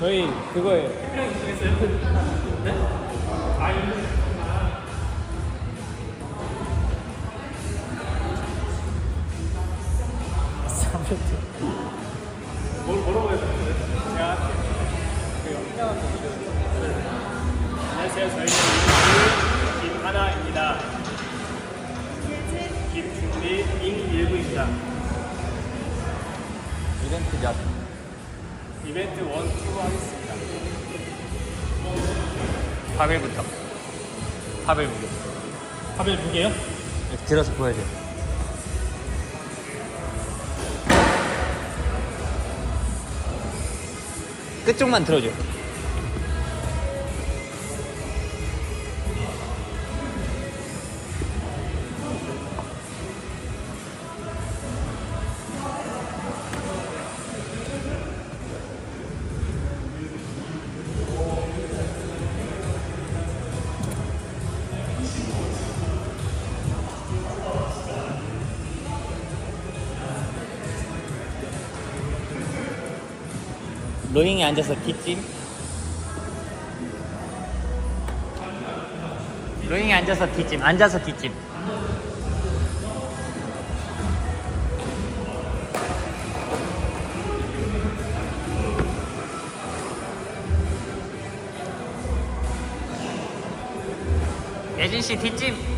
저희 그거예요. 안녕하세요. 저희는 김하나입니다. 김준리 잉일구입니다. 이벤트 몇? 이벤트 1, 2 하겠습니다. 8일부터. 8일 무료. 밥을 두 개요? 이렇게 들어서 보여줘. 끝쪽만 들어줘. 로잉에 앉아서 기찜. 로잉에 앉아서 기찜. 앉아서 기찜. 예진 씨 뒷짐.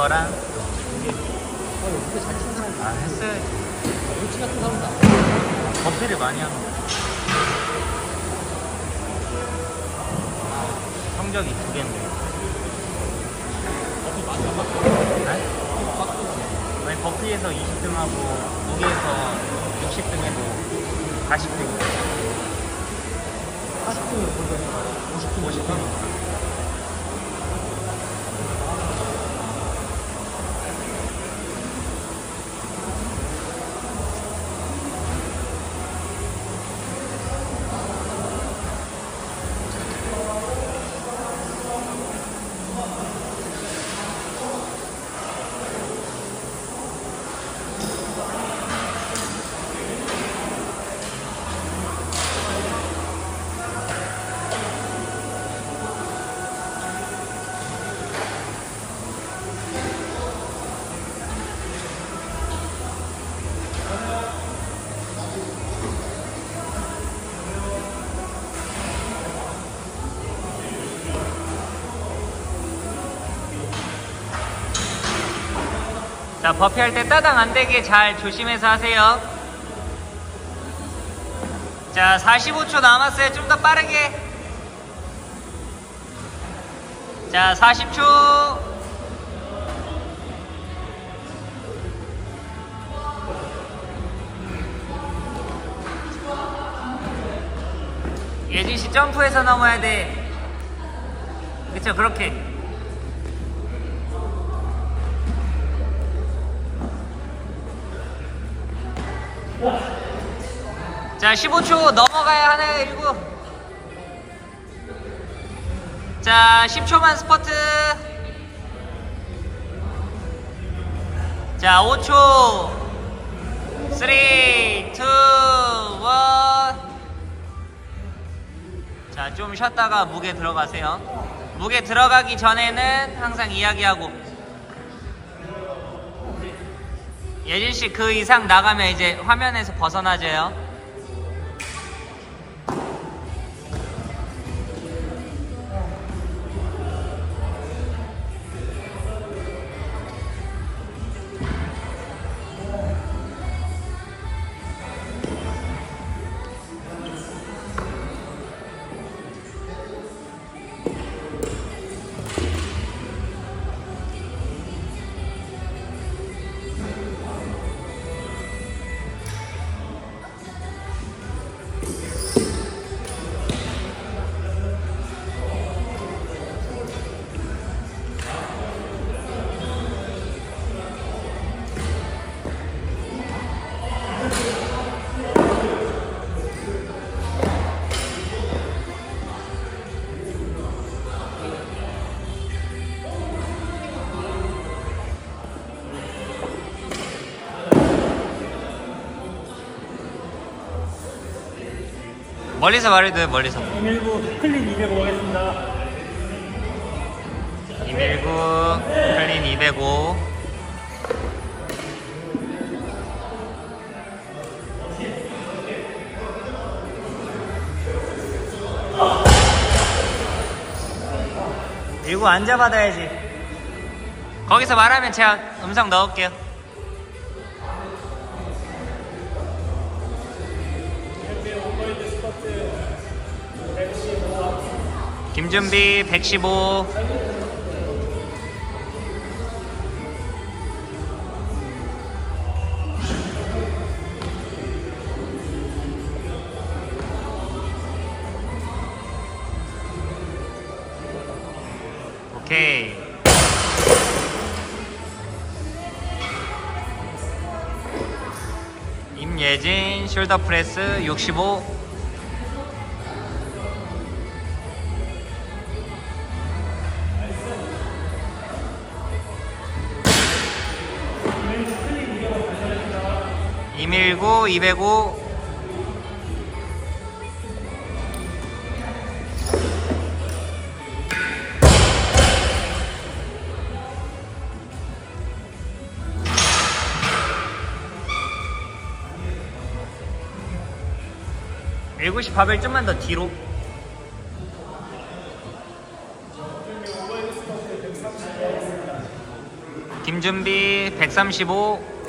그거랑 아, 아 했어야지. 멸치 같은 사람도 안 커피를 많이 하는 거야. 성적이 두 개인데. 네? 아니 버피에서 20등 하고 무게에서 60등 해도 40등. 50분을 걸렸어. 50분, 50분. 자, 버피할 때 따당 안 되게 잘 조심해서 하세요. 자, 45초 남았어요. 좀 더 빠르게. 자, 40초. 예진 씨 점프해서 넘어야 돼. 그쵸, 그렇게. 자, 15초 넘어가야 하나요, 일구. 자, 10초만 스퍼트. 자, 5초. 3, 2, 1. 자, 좀 쉬었다가 무게 들어가세요. 무게 들어가기 전에는 항상 이야기하고. 예진 씨 그 이상 나가면 이제 화면에서 벗어나져요. 멀리서 말해도 멀리서. 119 클린 205 하겠습니다. 219 클린 205 이거 앉아 받아야지 거기서 말하면 제가 음성 넣을게요 김준비 115 오케이. 임예진 숄더 프레스 65. 이밀구 205 190 바벨 좀만 더 뒤로. 김준비 135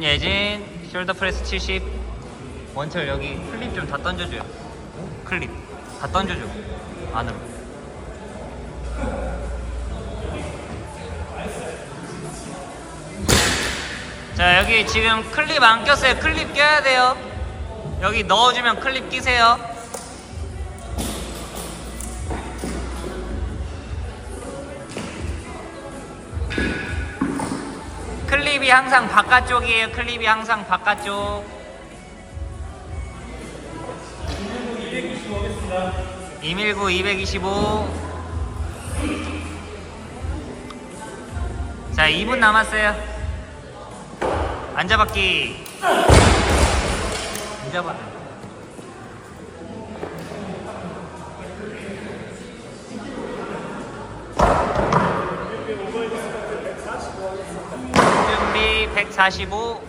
숄더 프레스 70 원철 여기 클립 좀 다 던져줘요. 클립. 다 던져줘 안으로. 자 여기 지금 클립 안 꼈어요. 클립 껴야 돼요. 여기 넣어주면 클립 끼세요 클립이 항상 바깥쪽이에요. 클립이 항상 바깥쪽. 219 225 자 2분 남았어요. 앉아받기. 앉아봐 준비 145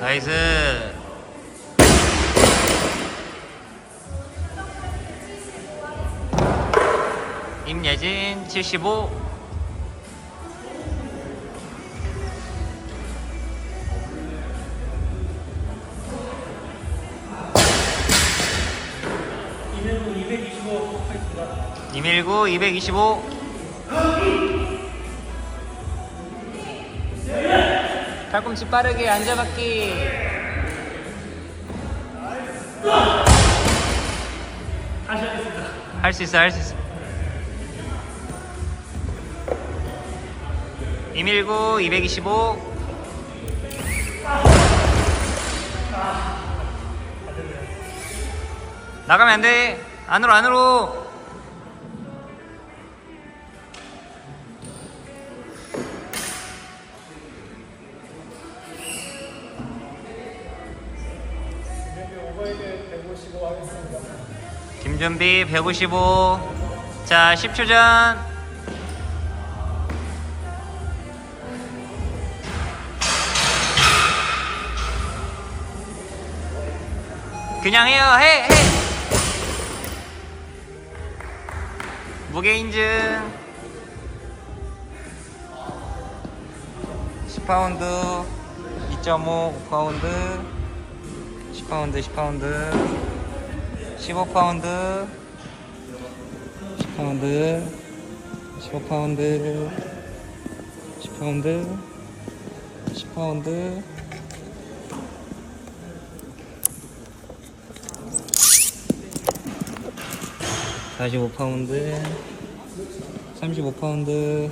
나이스. 임예진 75 219 225 팔꿈치 빠르게 앉아받기. 다시 하겠습니다. 할 수 있어 할 수 있어. 219 225 나가면 안 돼. 안으로 안으로 김준비 155. 자, 10초 전. 그냥 해요. 해, 해. 무게 인증. 10파운드, 2.5 파운드, 10파운드, 10파운드. 15파운드. 10파운드. 15파운드. 10파운드. 10파운드. 사십오 파운드. 삼십오 파운드